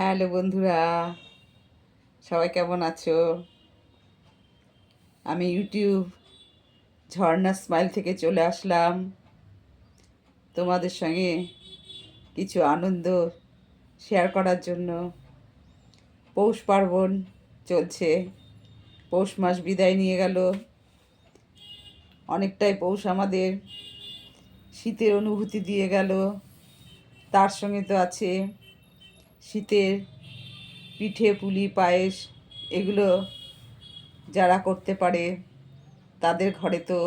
Hello বন্ধুরা, সবাই কেমন আছো? আমি ইউটিউব ঝর্ণা স্মাইল থেকে চলে আসলাম। তোমাদের সঙ্গে কিছু আনন্দ শেয়ার করার জন্য পৌষ পার্বণ চলছে, পৌষ মাস বিদায় নিয়ে গেল। অনেকটাই পৌষ আমাদের শীতের অনুভূতি দিয়ে গেল। তার সঙ্গে তো আছে শীতের পিঠে, পুলি, পায়েস এগুলো যারা করতে পারে তাদের ঘরে তো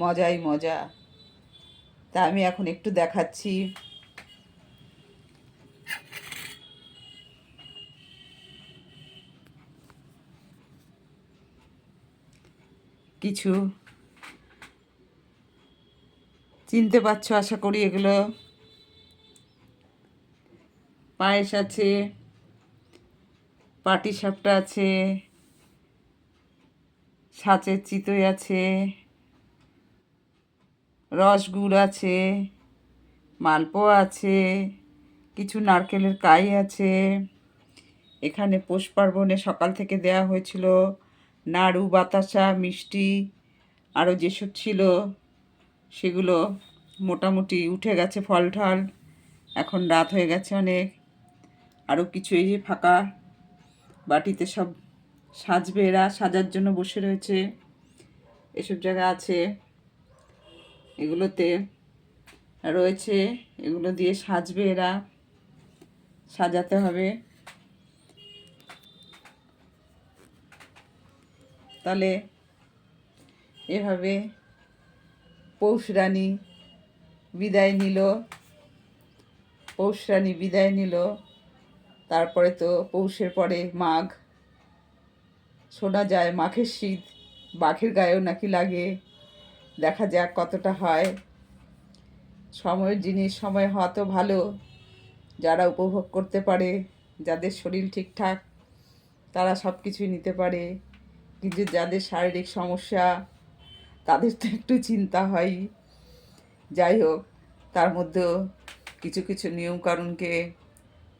মজাই মজা। তা আমি এখন একটু দেখাচ্ছি। কিছু চিনতে পারছ আশা করি এগুলো পায়েস আছে, পাটি সাপটা আছে, সাঁচের চিতই আছে, রসগুড় আছে, মালপোয়া আছে, কিছু নারকেলের কাই আছে। এখানে পৌষ পার্বণে সকাল থেকে দেয়া হয়েছিল নাড়ু, বাতাসা, মিষ্টি, আরও যেসব ছিল সেগুলো মোটামুটি উঠে গেছে ফল ঠল এখন রাত হয়ে গেছে অনেক। আরও কিছু এই যে ফাঁকা বাটিতে সব সাজবে এরা, সাজার জন্য বসে রয়েছে। এসব জায়গা আছে। এগুলোতে রয়েছে। এগুলো দিয়ে সাজবে এরা। সাজাতে হবে। তাহলে এভাবে পৌষ রানী বিদায় নিল। পৌষ রানী বিদায় নিল। তারপরে তো পৌষের পরে মাঘ। শোনা যায় মাঘের শীত বাঘের গায়েও নাকি লাগে। দেখা যাক কতটা হয়। সময়ের জিনিস, সময় হওয়া তো ভালো। যারা উপভোগ করতে পারে, যাদের শরীর ঠিকঠাক, তারা সব কিছুই নিতে পারে। কিন্তু যাদের শারীরিক সমস্যা, তাদের তো একটু চিন্তা হয় যাই হোক, তার মধ্যেও কিছু কিছু নিয়মকানুনকে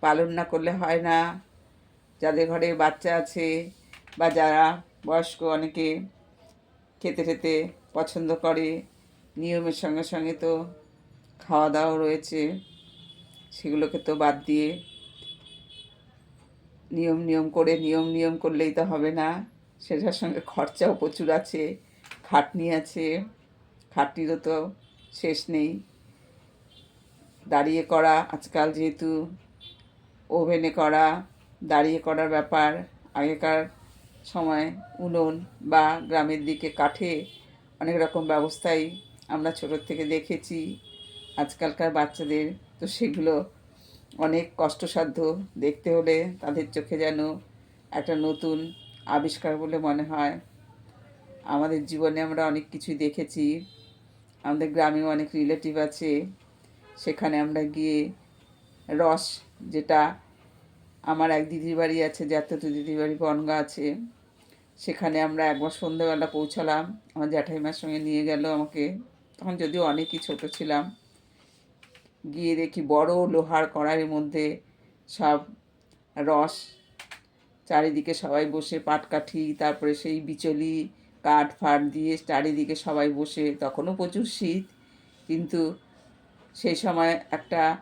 পালন না করলে হয় না। যাদের ঘরে বাচ্চা আছে বা যারা বয়স্ক অনেকে খেতে খেতে পছন্দ করে, নিয়মের সঙ্গে সঙ্গে তো খাওয়া দাওয়া রয়েছে। সেগুলোকে তো বাদ দিয়ে নিয়ম নিয়ম করে, নিয়ম নিয়ম করলেই তো হবে না। সেটার সঙ্গে খরচাও প্রচুর আছে, খাটনি আছে। খাটনিরও তো শেষ নেই। দাঁড়িয়ে করা আজকাল যেহেতু ওভেনে করা, দাঁড়িয়ে করার ব্যাপার, আগেকার সময় উনুন বা গ্রামের দিকে কাঠে অনেক রকম ব্যবস্থাই আমরা ছোটোর থেকে দেখেছি। আজকালকার বাচ্চাদের তো সেগুলো অনেক কষ্টসাধ্য। দেখতে হলে তাদের চোখে যেন একটা নতুন আবিষ্কার বলে মনে হয়। আমাদের জীবনে আমরা অনেক কিছুই দেখেছি। আমাদের গ্রামেও অনেক রিলেটিভ আছে। সেখানে আমরা গিয়ে রস যেটা আমার এক দিদির বাড়ি আছে তো দিদির বাড়ি বনগা আছে। সেখানে আমরা একবার সন্ধ্যেবেলা পৌঁছালাম। আমার জ্যাঠাইমার সঙ্গে নিয়ে গেল আমাকে। তখন যদিও অনেকই ছোট ছিলাম। গিয়ে দেখি বড় লোহার কড়াইয়ের মধ্যে সব রস, চারিদিকে সবাই বসে পাটকাঠি তারপরে সেই বিচলি, কাঠ ফাট দিয়ে চারিদিকে সবাই বসে। তখনও প্রচুর শীত। কিন্তু সেই সময় একটা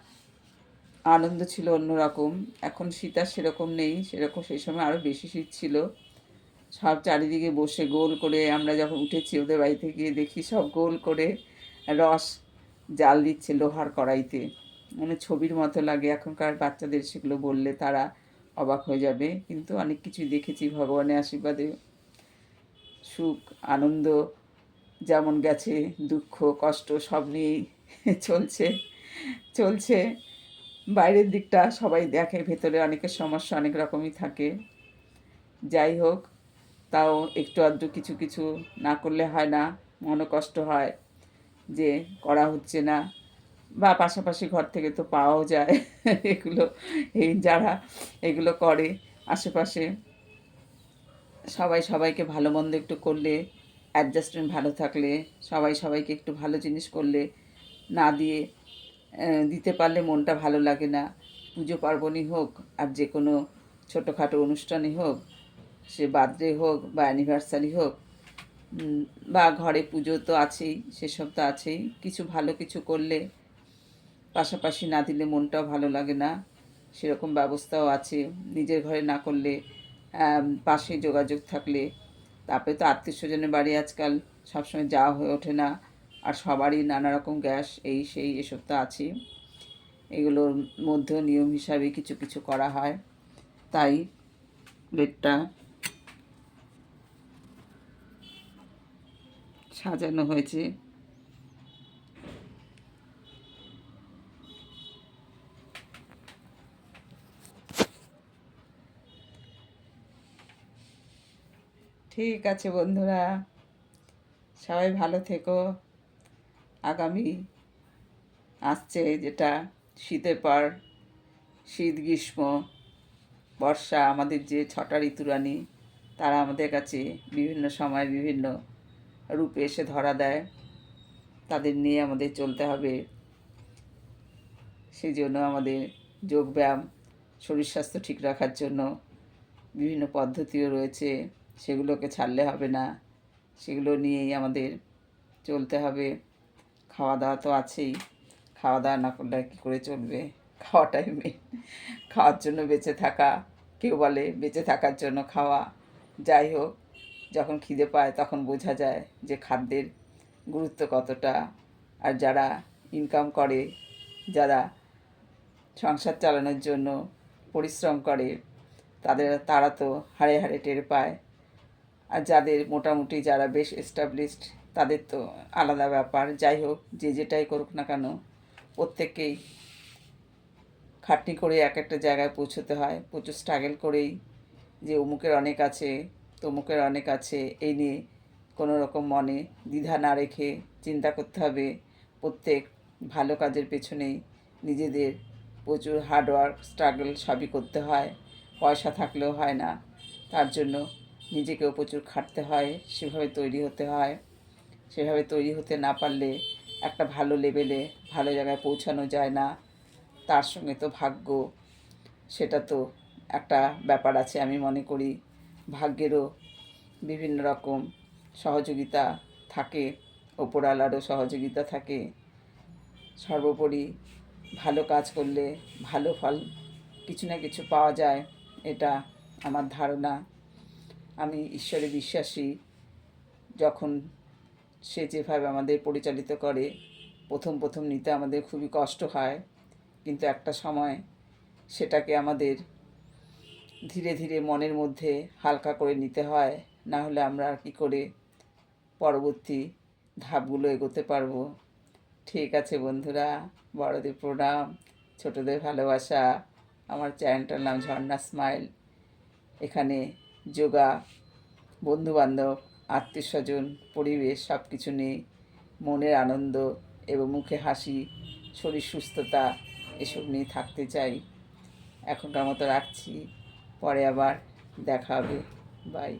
আনন্দ ছিল অন্যরকম। এখন শীত আর সেরকম নেই, সেরকম সেই সময় আরও বেশি শীত ছিল। সব চারিদিকে বসে গোল করে আমরা যখন উঠেছি ওদের বাড়িতে গিয়ে দেখি সব গোল করে রস জাল দিচ্ছে লোহার কড়াইতে। মানে ছবির মতো লাগে, এখনকার বাচ্চাদের সেগুলো বললে তারা অবাক হয়ে যাবে। কিন্তু অনেক কিছুই দেখেছি ভগবানের আশীর্বাদে। সুখ, আনন্দ, যেমন গেছে, দুঃখ, কষ্ট সব নিয়েই চলছে চলছে। বাইরের দিকটা সবাই দেখে, ভেতরে অনেকের সমস্যা অনেক রকমই থাকে। যাই হোক, তাও একটু আধটু কিছু কিছু না করলে হয় না মনে কষ্ট হয় যে করা হচ্ছে না। বা পাশাপাশি ঘর থেকে তো পাওয়াও যায়, এগুলো এই যারা এগুলো করে, আশেপাশে সবাই সবাইকে ভালো মন্দ একটু করলে অ্যাডজাস্টমেন্ট ভালো থাকলে, সবাই সবাইকে একটু ভালো জিনিস করলে, না দিয়ে দিতে পারলে মনটা ভালো লাগে না। পুজো পার্বণই হোক আর যে কোনো ছোটোখাটো অনুষ্ঠানই হোক, সে বার্থডে হোক বা অ্যানিভার্সারি হোক বা ঘরে পুজো তো আছেই, সেসব তো আছেই। কিছু ভালো কিছু করলে পাশাপাশি না দিলে মনটাও ভালো লাগে না। সেরকম ব্যবস্থাও আছে। নিজের ঘরে না করলে পাশে যোগাযোগ থাকলে, তারপরে তো আত্মীয় স্বজনের বাড়ি আজকাল সবসময় যাওয়া হয়ে ওঠে না। আর সবারই নানা রকম গ্যাস, এই সেই এসব তো আছে এগুলোর মধ্যেও নিয়ম হিসাবে কিছু কিছু করা হয়। তাই প্লেটটা সাজানো হয়েছে। ঠিক আছে বন্ধুরা, সবাই ভালো থেকো। আগামী আসছে যেটা শীতের পর, শীত, গ্রীষ্ম, বর্ষা, আমাদের যে ছটা ঋতুরানী তারা আমাদের কাছে বিভিন্ন সময় বিভিন্ন রূপে এসে ধরা দেয়। তাদের নিয়ে আমাদের চলতে হবে। সেই জন্য আমাদের যোগব্যায়াম, শরীর স্বাস্থ্য ঠিক রাখার জন্য বিভিন্ন পদ্ধতিও রয়েছে। সেগুলোকে ছাড়লে হবে না। সেগুলো নিয়েই আমাদের চলতে হবে। খাওয়া দাওয়া তো আছেই। খাওয়া দাওয়া না করলে কী করে চলবে? খাওয়াটাই মেন খাওয়ার জন্য বেঁচে থাকা, কেউ বলে বেঁচে থাকার জন্য খাওয়া। যাই হোক, যখন খিদে পায় তখন বোঝা যায় যে খাদ্যের গুরুত্ব কতটা। আর যারা ইনকাম করে, যারা সংসার চালানোর জন্য পরিশ্রম করে, তাদের, তারা তো হাড়ে হাড়ে টের পায়। আর যাদের মোটামুটি যারা বেশ এস্টাবলিশড তাদের তো আলাদা ব্যাপার। যাই হোক, যে যেটাই করুক না কেন, প্রত্যেককেই খাটনি করে এক একটা জায়গায় পৌঁছতে হয়। প্রচুর স্ট্রাগল করেই যে অমুকের অনেক আছে, তমুকের অনেক আছে, এই নিয়ে কোনো রকম মনে দ্বিধা না রেখে চিন্তা করতে হবে। প্রত্যেক ভালো কাজের পেছনেই নিজেদের প্রচুর হার্ডওয়ার্ক স্ট্রাগল সবই করতে হয়। পয়সা থাকলেও হয় না। তার জন্য নিজেকেও প্রচুর খাটতে হয়, সেভাবে তৈরি হতে হয়। সেভাবে তৈরি হতে না পারলে একটা ভালো লেভেলে ভালো জায়গায় পৌঁছানো যায় না। তার সঙ্গে তো ভাগ্য, সেটা তো একটা ব্যাপার আছে আমি মনে করি। ভাগ্যেরও বিভিন্ন রকম সহযোগিতা থাকে, ওপরওয়ালারও সহযোগিতা থাকে। সর্বোপরি ভালো কাজ করলে ভালো ফল কিছু না কিছু পাওয়া যায়, এটা আমার ধারণা। আমি ঈশ্বরে বিশ্বাসী, যখন সে যেভাবে আমাদের পরিচালিত করে, প্রথম প্রথম নিতে আমাদের খুবই কষ্ট হয়। কিন্তু একটা সময় সেটাকে আমাদের ধীরে ধীরে মনের মধ্যে হালকা করে নিতে হয়, না হলে আমরা আর কী করে পরবর্তী ধাপগুলো এগোতে পারব। ঠিক আছে বন্ধুরা, বড়দের প্রণাম, ছোটদের ভালোবাসা, আমার চ্যানেলটার নাম ঝর্ণা স্মাইল। এখানে যোগা বন্ধুবান্ধব আত্মীয় স্বজন পরিবেশ সব কিছু নেই মনের আনন্দ এবং মুখে হাসি, শরীর সুস্থতা এসব নিয়ে থাকতে চাই। এখনকার মতো রাখছি। পরে আবার দেখা হবে। বাই